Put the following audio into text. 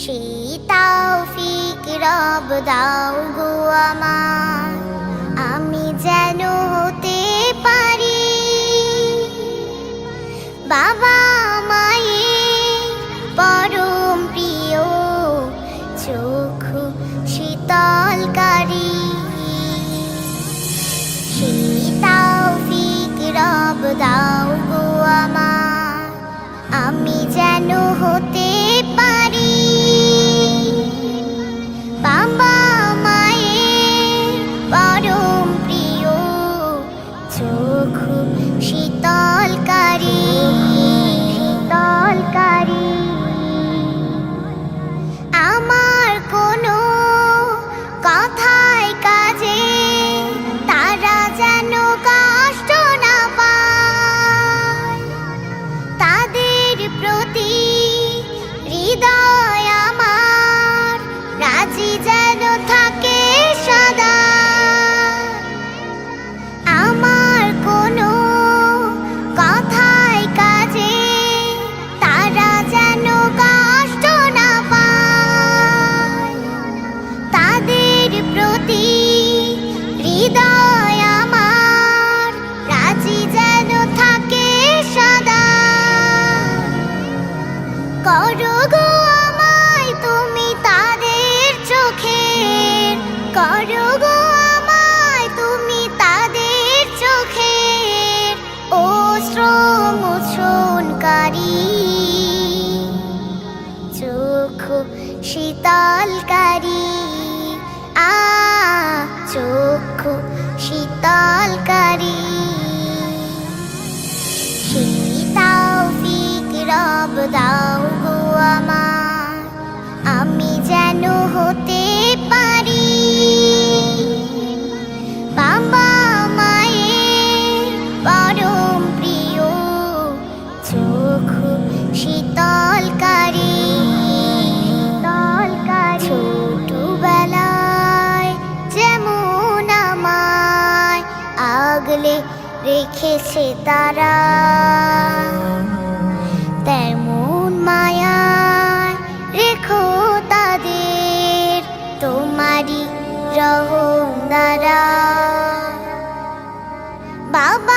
শীতাউফিক রব দাও গো আমার, আমি যেন হতে পারি। বাবা মায়ে পরম প্রিয়, চোখ শীতলকারী। শীতাউফিক রব দাও Khadija শীতলকারী। আ চক্ষু শীতলকারী। শীতাও ফিক রব দাও। রেখেছে তারা। তেমন মায়া রেখো তাদের তোমারই রহ দ্বারা। বাবা